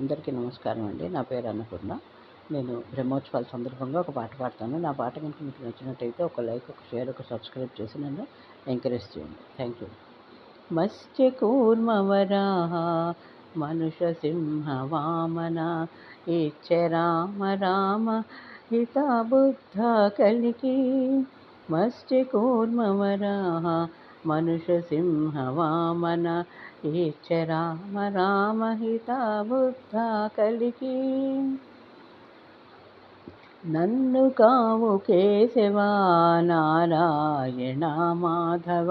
అందరికీ నమస్కారం అండి. నా పేరు అన్నపూర్ణ. నేను బ్రహ్మోత్సవాల సందర్భంగా ఒక పాట పాడతాను. నా పాట కనుక మీకు నచ్చినట్టయితే ఒక లైక్ ఒక షేర్ ఒక సబ్స్క్రైబ్ చేసి నన్ను ఎంకరేజ్ చేయండి. థ్యాంక్ యూ మత్స్య కూర్మవరాహ మనుష సింహ వామన ఇచ్చ రామ రామ హిత బుద్ధ కలికి. మత్స్య కూర్మవరాహ మనుష సింహ వామన ఈచ్చ రామ రామహిత బుద్ధ కలికి నన్ను కావు కేశవ నారాయణ మాధవ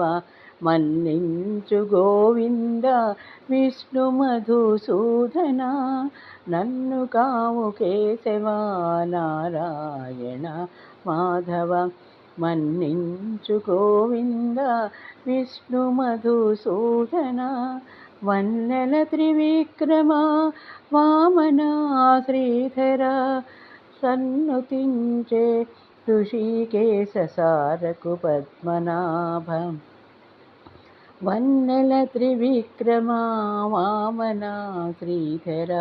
మన్నించు గోవింద విష్ణు మధుసూదన నన్ను కావు కేశవ నారాయణ మాధవ మన్నించు గోవింద విష్ణు మధుసూదన వన్నెల త్రివిక్రమ వామన శ్రీధర సన్నుతించే ఋషికేశ సారకు పద్మనాభం. వన్నెల త్రివిక్రమా వామన శ్రీధర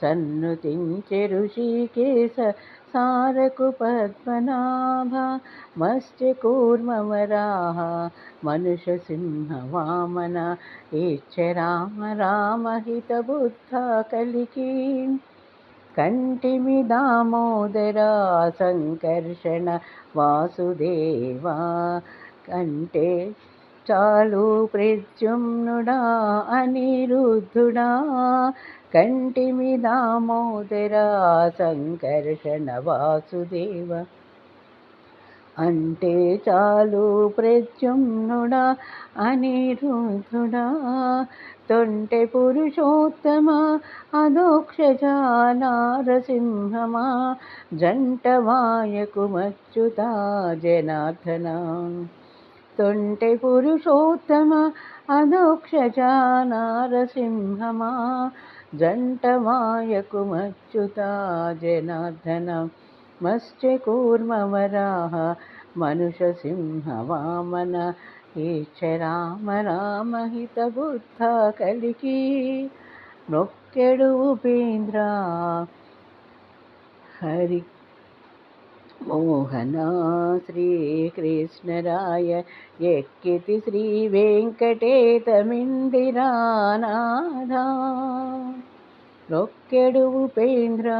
సన్నుతించే ఋషికేశ సారకు పద్మనాభ మత్స్యకూర్మవరాహ మనుష సింహ వామన ఇచ్చ రామ రామ బుద్ధ కలికి కంటిమి దామోదర సంకర్షణ వాసుదేవా కంటే చాలు ప్రత్యుమ్నుడా అనిరుద్ధుడా. కంటిమి దామోదర సంకర్షణ వాసుదేవ. అంటే చాలు ప్రత్యుమ్నుడా అనిరుద్ధుడా. తొంటె పురుషోత్తమ అదోక్ష నారసింహమా. జంటవాయకు మచ్యుత జనార్దనా. తొంటె పురుషోత్తమ అదోక్షజ నారసింహమా జంటవాయకు మచ్యుత జనార్దన మత్స్య కూర్మవరాహ మనుష సింహ వామన ఈచ్చ రామ రామ బుద్ధ కలికి నొక్కెడు ఉపేంద్ర హరి మోహనా శ్రీకృష్ణరాయ ఎక్కితి శ్రీ వెంకటేతమిందిరానాథ. నొక్కెడు ఉపేంద్ర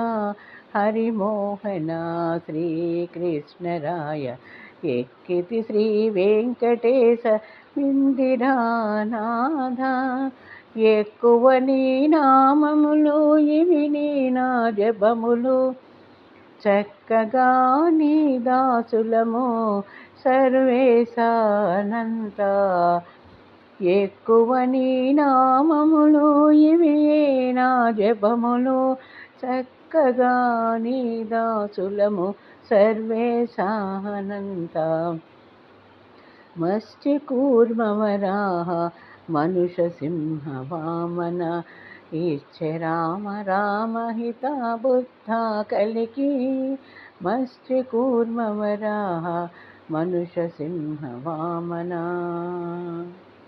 హరిమోహన శ్రీకృష్ణరాయ ఎక్కితి శ్రీ వెంకటేశ మిందిరానాథ ఎక్కువ నీ నామములు ఇవి నీ నా జపములు. చక్కగా నీ దాసులము సర్వేశానంత. ఎక్కువ నీ నామములు ఇవే నా జపములు. చక్కగా నీ దాసులము సర్వేశానంత. మత్స్య కూర్మవరాహ మనుష సింహ వామన ఇచ్చ రామ రామ హిత బుద్ధ కలికి మత్స్య కూర్మవరాహ మనుష సింహ వామన